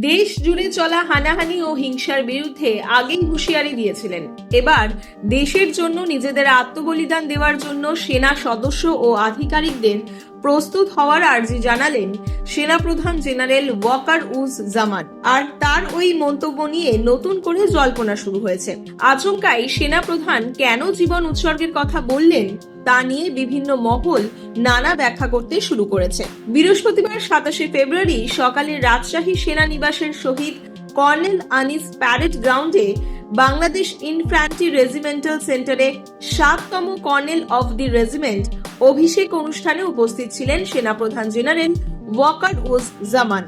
দেশ জুড়ে চলা হানাহানি ও হিংসার বিরুদ্ধে আগেই হুঁশিয়ারি দিয়েছিলেন। এবার দেশের জন্য নিজেদের আত্মবলিদান দেওয়ার জন্য সেনা সদস্য ও আধিকারিকদের প্রস্তুত হওয়ার আর্জি জানালেন সেনাপ্রধান জেনারেল ওয়াকার উজ জামান। আর তার ওই মন্তব্য নিয়ে নতুন করে জল্পনা শুরু হয়েছে। আচমকাই সেনাপ্রধান কেন জীবন উৎসর্গের কথা বললেন তা নিয়ে বিভিন্ন মহল নানা ব্যাখ্যা করতে শুরু করেছে। বৃহস্পতিবার সাতাশে ফেব্রুয়ারি সকালে রাজশাহী সেনানিবাসের শহীদ কর্নেল আনিস প্যারেড গ্রাউন্ডে বাংলাদেশ ইনফ্যান্ট্রি রেজিমেন্টাল সেন্টারে সাততম কর্নেল অফ দি রেজিমেন্ট অভিষেক অনুষ্ঠানে উপস্থিত ছিলেন সেনাপ্রধান জেনারেল ওয়াকার উজ জামান।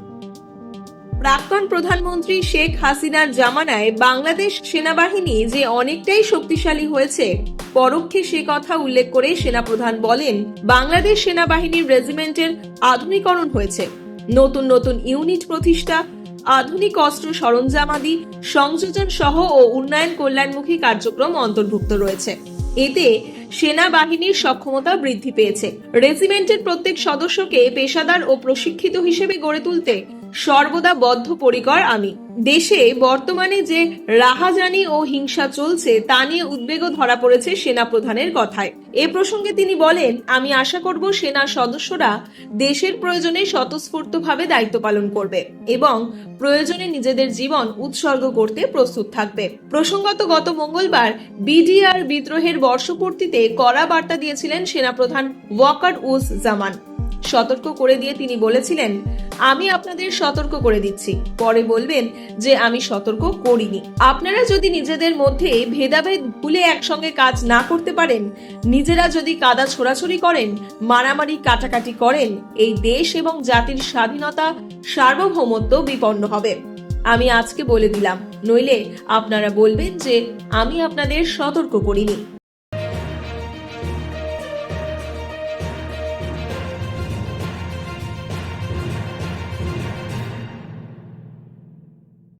প্রাক্তন প্রধানমন্ত্রী শেখ হাসিনার জামানায় বাংলাদেশ সেনাবাহিনী যে অনেকটাই শক্তিশালী হয়েছে পরোক্ষে সে কথা উল্লেখ করে সেনাপ্রধান বলেন, বাংলাদেশ সেনাবাহিনীর রেজিমেন্টের আধুনিকরণ হয়েছে। নতুন নতুন ইউনিট প্রতিষ্ঠা, আধুনিক অস্ত্র সরঞ্জামাদি সংযোজন সহ ও উন্নয়ন কল্যাণমুখী কার্যক্রম অন্তর্ভুক্ত রয়েছে। এতে সেনাবাহিনীর সক্ষমতা বৃদ্ধি পেয়েছে। রেজিমেন্টের প্রত্যেক সদস্যকে পেশাদার ও প্রশিক্ষিত হিসেবে গড়ে তুলতে সর্বদা বদ্ধপরিকর আমি। দেশে বর্তমানে যে রাহাজানি ও হিংসা চলছে, তা নিয়ে উদ্বেগও ধরা পড়েছে সেনাপ্রধানের কথায়। এ প্রসঙ্গে তিনি বলেন, আমি আশা করব সেনা সদস্যরা দেশের প্রয়োজনে স্বতঃস্ফূর্তভাবে দায়িত্ব পালন করবে এবং প্রয়োজনে নিজেদের জীবন উৎসর্গ করতে প্রস্তুত থাকবে। প্রসঙ্গত, গত মঙ্গলবার বিডিআর বিদ্রোহের বর্ষপূর্তিতে কড়া বার্তা দিয়েছিলেন সেনাপ্রধান ওয়াকার উজ জামান। সতর্ক করে দিয়ে তিনি বলেছিলেন, আমি আপনাদের সতর্ক করে দিচ্ছি। পরে বলবেন যে, আমি সতর্ক করিনি। আপনারা যদি নিজেদের মধ্যে ভেদাভেদ ভুলে একসঙ্গে কাজ না করতে পারেন, নিজেরা যদি কাদা ছোড়াছড়ি করেন, মারামারি কাটাকাটি করেন, এই দেশ এবং জাতির স্বাধীনতা সার্বভৌমত্ব বিপন্ন হবে। আমি আজকে বলে দিলাম, নইলে আপনারা বলবেন যে, আমি আপনাদের সতর্ক করিনি।